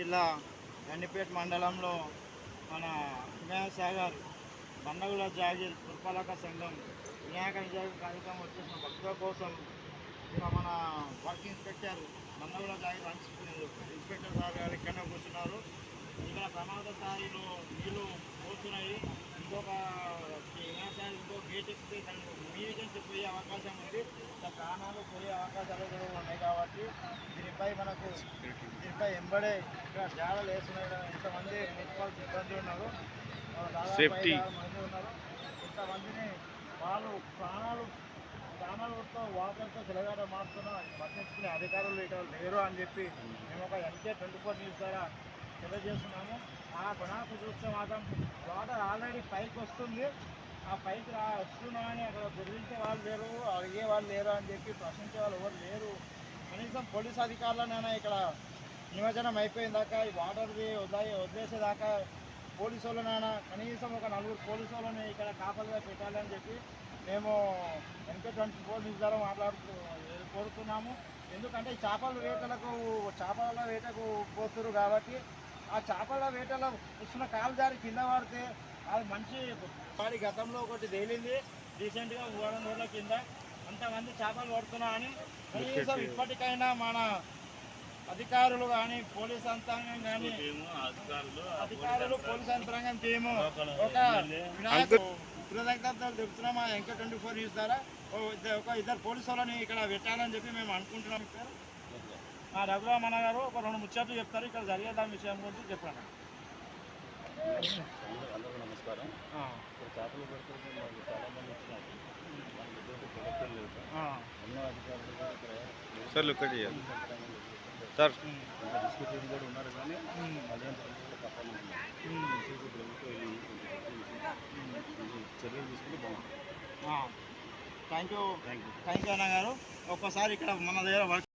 జిల్లా గండిపేట మండలంలో మన హిమయసాగర్ బండగుల జాగీర్ పురపాలక సంఘం వినాయక విజయ కార్యక్రమం వచ్చేసిన భక్తుల కోసం ఇక మన work inspector Bandlaguda Jagir inspector sir గారు ఇక్కడనే కూర్చున్నారు. ఇక్కడ ప్రమాద స్థాయిలో నీళ్ళు పోతున్నాయి. ఇంకొక వినాయక ఇంకో గేట్ ఎక్కితే దానికి పోయే అవకాశం ఉంది. ఇంకా ప్రాణాలు పోయే అవకాశాలు కూడా ఉన్నాయి కాబట్టి దీనిపై మనకు ఎంబడే. ఇక్కడ జాడలు వేస్తున్నాయి ఇంతమంది మున్సిపల్ సిబ్బంది ఉన్నారు. ఆరు మంది ఉన్నారు. ఇంతమందిని వాళ్ళు ప్రాణాలు ప్రాణాలతో వాకర్తో చెలగాట మారుతున్న పట్టించుకునే అధికారులు ఇక్కడ లేరు అని చెప్పి మేము ఒక ఎంకే ట్వంటీ ఫోర్ న్యూస్ ద్వారా తెలియజేస్తున్నాము. ఆ గుణాకు చూస్తే మాత్రం వాటర్ ఆల్రెడీ పైకి వస్తుంది. ఆ పైకి రా వస్తున్నా అని అక్కడ గురించే వాళ్ళు లేరు అడిగే వాళ్ళు లేరు అని చెప్పి ప్రశ్నించే వాళ్ళు ఎవరు లేరు. కనీసం పోలీస్ అధికారులనైనా ఇక్కడ నిమజ్జనం అయిపోయిన దాకా ఈ వాటర్ది వదిలే వదిలేసేదాకా పోలీసు వాళ్ళనైనా కనీసం ఒక నలుగురు పోలీసు వాళ్ళని ఇక్కడ కాపలుగా పెట్టాలని చెప్పి మేము వెంకట ట్వంటీ ఫోర్ న్యూస్ ద్వారా మాట్లాడుతూ కోరుతున్నాము. ఎందుకంటే ఈ చేపల వేటలకు చేపల వేటకు పోతున్నారు కాబట్టి ఆ చేపల వేటలో వస్తున్న కాలు జారి కింద పడితే అది మంచి వాడి గతంలో ఒకటి తేలింది. రీసెంట్గా వారం రోజుల కింద అంతమంది చేపలు పడుతున్నా అని కనీసం ఇప్పటికైనా మన అధికారులు కానీ పోలీస్ యంత్రాంగం కానీ అధికారులు పోలీస్ యంత్రాంగం. టీము. ఒక వినాయక కృతజ్ఞతలు తెలుపుతున్నాం మా ఎంకే ట్వంటీ ఫోర్ న్యూస్ ద్వారా ఓ ఇద్దరు- ఒక ఇద్దరు పోలీసు వాళ్ళని ఇక్కడ పెట్టాలని చెప్పి మేము అనుకుంటున్నాం. సార్ మా రఘురామన్న గారు ఒక రెండు ముచ్చట్లు చెప్తారు ఇక్కడ జరిగే దాని విషయం గురించి చెప్పండి. అందరికీ నమస్కారం. ఆ, ఇక్కడ చేపలు పెడుతుంటే మాకు చాలా మంది వచ్చినారు. మనకి ప్రొడక్షన్ లేదు. సార్ ఆ, ఎన్నో అధికారులు కూడా ఇక్కడ. Sir. Thank you thank you అన్న గారు ఒక్కసారి ఇక్కడ మన దగ్గర వర్క్